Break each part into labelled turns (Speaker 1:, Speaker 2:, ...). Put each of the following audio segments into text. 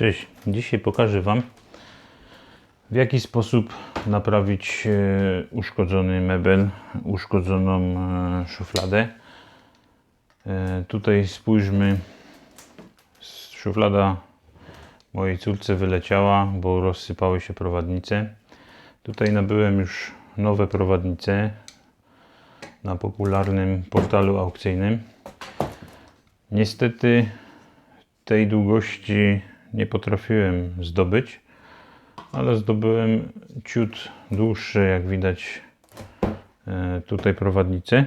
Speaker 1: Cześć, dzisiaj pokażę Wam w jaki sposób naprawić e, uszkodzony mebel, uszkodzoną e, szufladę. E, Tutaj spójrzmy, szuflada mojej córce wyleciała, bo rozsypały się prowadnice. Tutaj nabyłem już nowe prowadnice na popularnym portalu aukcyjnym. Niestety tej długości nie potrafiłem zdobyć, ale zdobyłem ciut dłuższe, jak widać e, tutaj prowadnicę.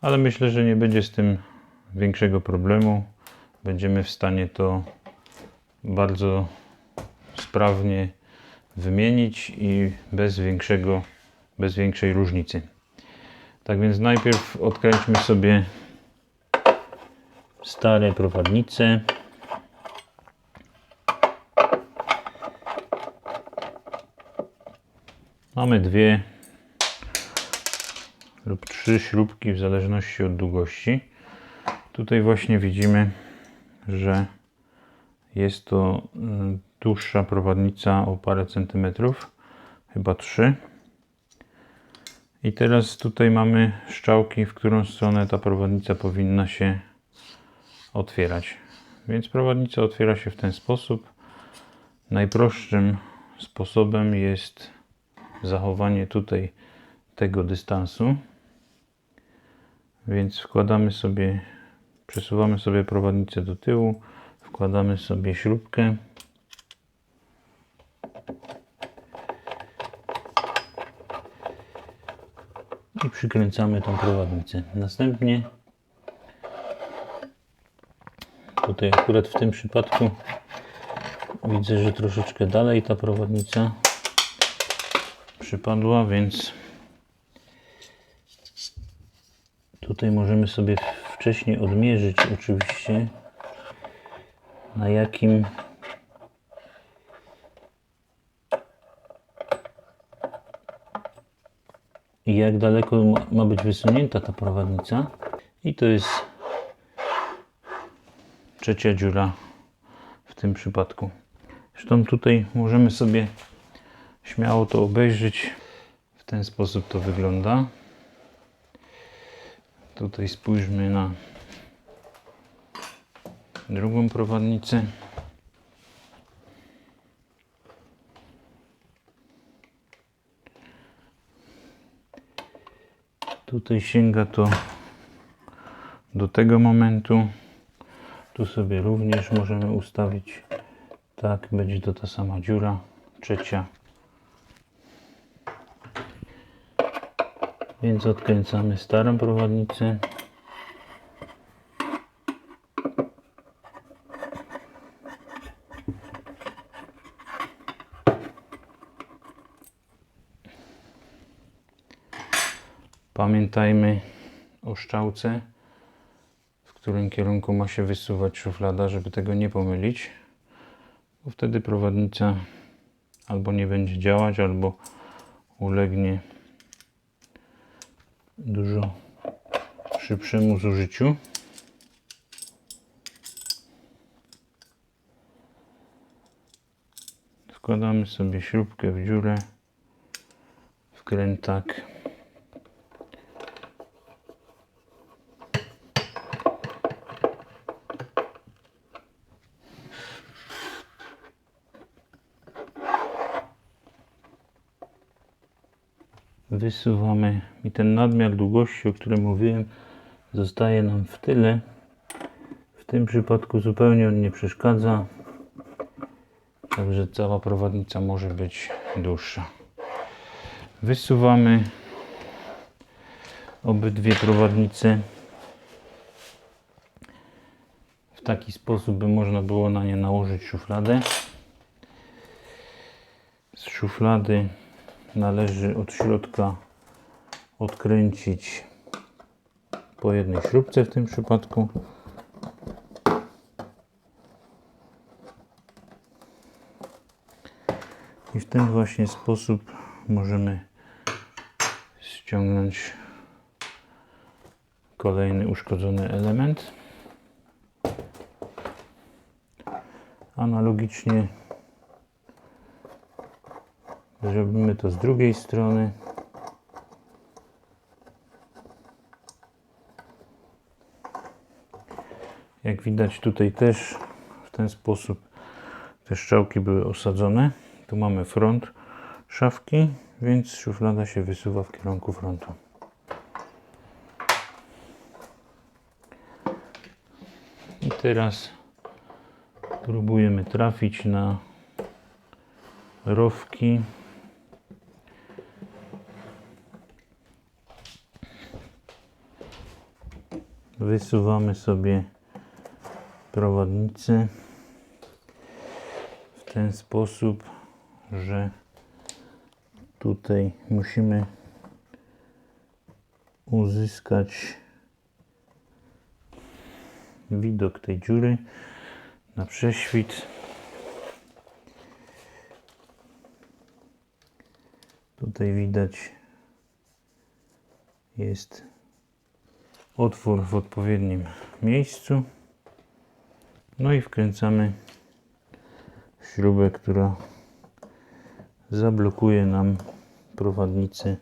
Speaker 1: Ale myślę, że nie będzie z tym większego problemu. Będziemy w stanie to bardzo sprawnie wymienić i bez większego, bez większej różnicy. Tak więc najpierw odkręćmy sobie stare prowadnice. Mamy dwie lub trzy śrubki w zależności od długości. Tutaj właśnie widzimy, że jest to y, dłuższa prowadnica o parę centymetrów, chyba trzy. I teraz tutaj mamy strzałki, w którą stronę ta prowadnica powinna się otwierać. Więc prowadnica otwiera się w ten sposób. Najprostszym sposobem jest zachowanie tutaj tego dystansu. Więc wkładamy sobie, przesuwamy sobie prowadnicę do tyłu, wkładamy sobie śrubkę. I przykręcamy tą prowadnicę. Następnie Tutaj akurat w tym przypadku widzę, że troszeczkę dalej ta prowadnica przypadła, więc tutaj możemy sobie wcześniej odmierzyć oczywiście na jakim i jak daleko ma- być wysunięta ta prowadnica i to jest trzecia dziura w tym przypadku. Zresztą tutaj możemy sobie śmiało to obejrzeć. W ten sposób to wygląda. Tutaj spójrzmy na drugą prowadnicę. Tutaj sięga to do tego momentu. Tu sobie również możemy ustawić tak, będzie to ta sama dziura, trzecia. Więc odkręcamy starą prowadnicę. Pamiętajmy o szczałce w którym kierunku ma się wysuwać szuflada, żeby tego nie pomylić, bo wtedy prowadnica albo nie będzie działać, albo ulegnie dużo szybszemu zużyciu. Wkładamy sobie śrubkę w dziurę, wkrętak. Wysuwamy i ten nadmiar długości, o którym mówiłem, zostaje nam w tyle. W tym przypadku zupełnie on nie przeszkadza, także cała prowadnica może być dłuższa. Wysuwamy obydwie prowadnice w taki sposób, by można było na nie nałożyć szufladę. Z szuflady należy od środka odkręcić po jednej śrubce w tym przypadku. I w ten właśnie sposób możemy ściągnąć kolejny uszkodzony element. Analogicznie zrobimy to z drugiej strony. Jak widać tutaj też w ten sposób te strzałki były osadzone. Tu mamy front szafki, więc szuflada się wysuwa w kierunku frontu. I teraz próbujemy trafić na rowki. Wysuwamy sobie prowadnicę w ten sposób, że tutaj musimy uzyskać widok tej dziury na prześwit. Tutaj widać jest otwór w odpowiednim miejscu. No i wkręcamy śrubę, która zablokuje nam prowadnicę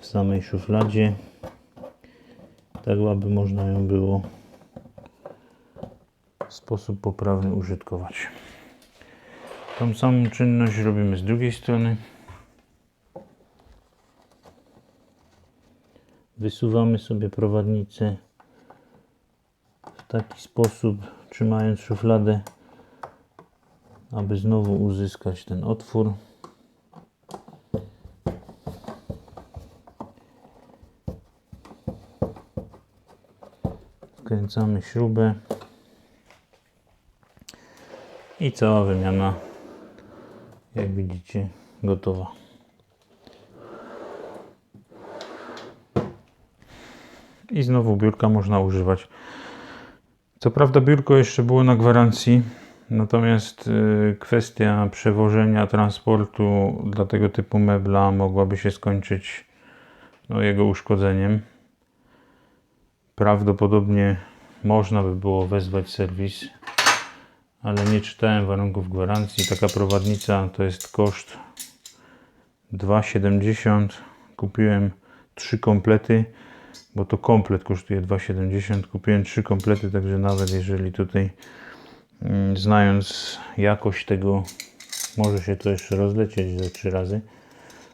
Speaker 1: w samej szufladzie, tak aby można ją było w sposób poprawny użytkować. Tą samą czynność robimy z drugiej strony. Wysuwamy sobie prowadnicę w taki sposób, trzymając szufladę, aby znowu uzyskać ten otwór. Wkręcamy śrubę i cała wymiana, jak widzicie, gotowa. I znowu biurka można używać. Co prawda biurko jeszcze było na gwarancji, natomiast y, kwestia przewożenia, transportu dla tego typu mebla mogłaby się skończyć no, jego uszkodzeniem. Prawdopodobnie można by było wezwać serwis, ale nie czytałem warunków gwarancji. Taka prowadnica to jest koszt 2,70. Kupiłem trzy komplety, bo to komplet kosztuje 2,70. Kupiłem trzy komplety, także nawet jeżeli tutaj mm, znając jakość tego, może się to jeszcze rozlecieć ze trzy razy,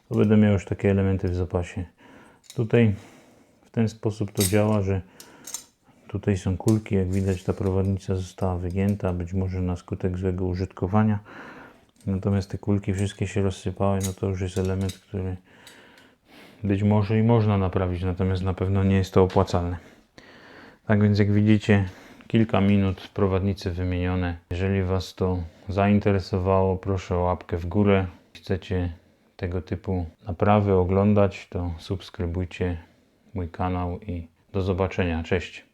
Speaker 1: to będę miał już takie elementy w zapasie. Tutaj w ten sposób to działa, że tutaj są kulki, jak widać ta prowadnica została wygięta, być może na skutek złego użytkowania. Natomiast te kulki wszystkie się rozsypały, no to już jest element, który być może i można naprawić, natomiast na pewno nie jest to opłacalne. Tak więc jak widzicie, kilka minut prowadnicy wymienione. Jeżeli Was to zainteresowało, proszę o łapkę w górę. Chcecie tego typu naprawy oglądać, to subskrybujcie mój kanał i do zobaczenia. Cześć.